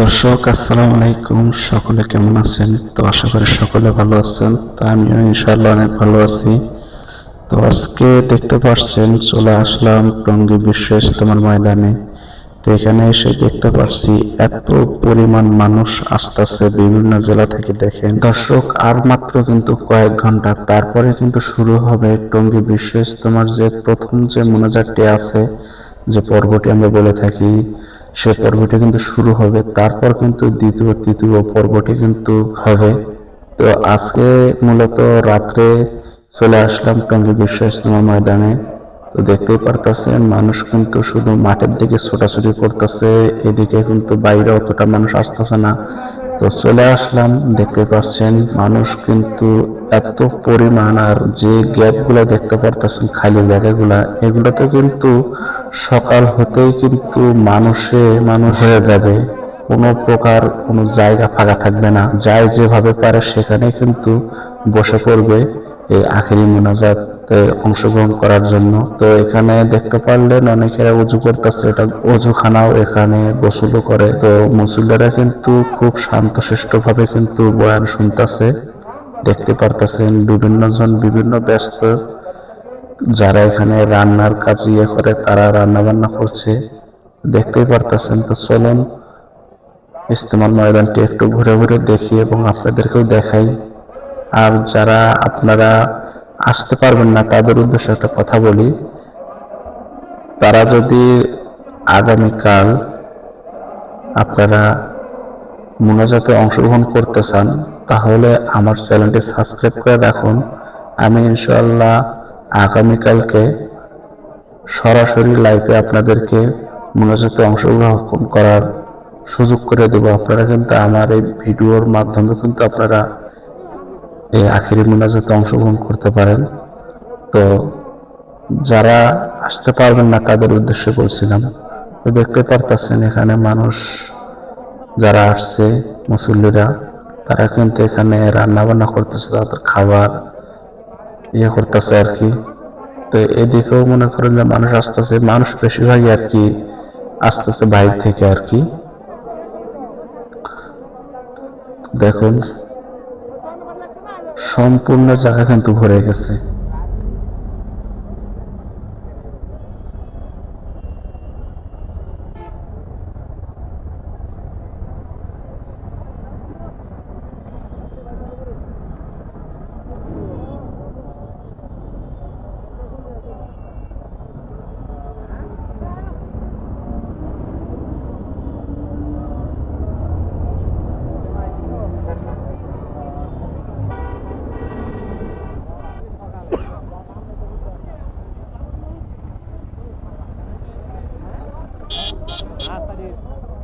দর্শক, আসসালামু আলাইকুম। সকলে কেমন আছেন? তো আশা করি সকলে ভালো আছেন। তো আমিও ইনশাআল্লাহ অনেক ভালো আছি। তো আজকে দেখতে পাচ্ছেন চলে আসলাম টঙ্গী বিশ্ব ইস্তেমার ময়দানে। তো এখানে এসে দেখতে পাচ্ছি এত পরিমাণ মানুষ আসতেছে বিভিন্ন জেলা থেকে দেখেন। দর্শক, আর মাত্র কিন্তু কয়েক ঘণ্টা। তারপরে কিন্তু শুরু হবে টঙ্গী বিশ্ব ইস্তেমার যে প্রথম যে মোনাজাতটি আছে, যে পর্বটি আমরা বলে থাকি সে পর্বটি কিন্তু শুরু হবে, তারপর কিন্তু দ্বিতীয়, তৃতীয় পর্বটি কিন্তু হবে। তো আজকে মূলত রাত্রে চলে আসলাম টঙ্গী বিশ্ব ময়দানে। তো দেখতেই পারতেছেন, মানুষ কিন্তু শুধু মাঠের দিকে ছোটাছুটি করতেছে, এদিকে কিন্তু বাইরে অতটা মানুষ আসতেছে না। তো চলে আসলাম, দেখতে পাচ্ছেন মানুষ কিন্তু এত পরিমাণ আর যে গ্যাপগুলো দেখতে পারতেছেন, খালি জায়গাগুলা, এগুলোতে কিন্তু সকাল হতেই কিন্তু মানুষে মানুষ হয়ে যাবে। কোনো প্রকার কোনো জায়গা ফাঁকা থাকবে না। যাই যেভাবে পারে সেখানে কিন্তু বসে পড়বে এই আখেরি মোনাজাতে অংশগ্রহণ করার জন্য। তো এখানে দেখতে পারলেন অনেকেরা উজু করতেছে, এটা অজুখানাও এখানে গোসলও করে। তো মুসল্লিরা কিন্তু খুব শান্তশিষ্ট ভাবে কিন্তু বয়ান শুনতেছে, দেখতে পারতেছেন। বিভিন্ন জন বিভিন্ন ব্যস্ত যারা এখানে রান্নার কাজ ইয়ে করে, তারা রান্না বান্না করছে। দেখতেই পারতেছেন তো, চলুন। ইস্তেমাল ময়দানটি একটু ঘুরে ঘুরে দেখি এবং আপনাদেরকেও দেখাই। আর যারা আপনারা আসতে পারবেন না, তাদের উদ্দেশ্যে একটা কথা বলি। তারা যদি আগামীকাল আপনারা মোনাজাতে অংশগ্রহণ করতে চান, তাহলে আমার চ্যানেলটি সাবস্ক্রাইব করে রাখুন। আমি ইনশাল্লাহ আগামীকালকে সরাসরি লাইভে আপনাদেরকে মোনাজাতে অংশগ্রহণ করার সুযোগ করে দেব। আপনারা কিন্তু আমার এই ভিডিওর মাধ্যমে কিন্তু আপনারা এই আখেরি মোনাজাতে অংশগ্রহণ করতে পারেন। তো যারা আসতে পারবেন না তাদের উদ্দেশ্যে বলছিলাম, তো দেখতে পারতেছেন এখানে মানুষ যারা আসছে, মুসল্লিরা, তারা কিন্তু এখানে রান্না বান্না করতেছে, তাদের খাবার ইয়ে করতেছে আর কি। তো এদিকেও মনে করেন যে মানুষ আসতেছে, মানুষ বেশিরভাগই আর কি আসতেছে বাইরে থেকে আর কি। দেখুন, সম্পূর্ণ জায়গা কিন্তু ভরে গেছে। Peace.